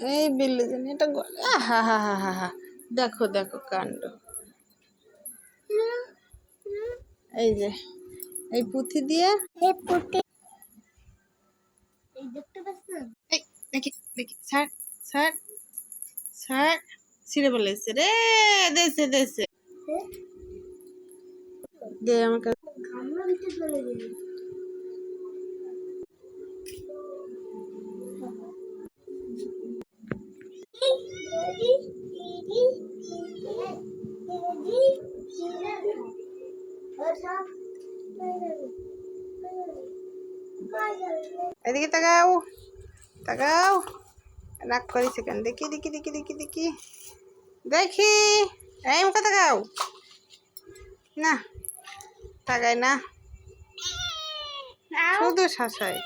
এই বিল্লি জানি এটা গলে। হা হা হা হা হা। দেখো দেখো কাণ্ড। এই যে এই পুঁথি দিয়ে। এই পুঁতি এই দেখতে পাচ্ছেন? এই দেখি দেখি। স্যার স্যার স্যার ছিঁড়ে বলেছে রে। দেশে দেশে দে আমার কাছে এদিকে তাকাও তাকাও। রাগ করেছে কেন? দেখি দেখি দেখি দেখি দেখি। দেখি। এই মুখে তাকাও। না তাকাই না। শুধু শাসায়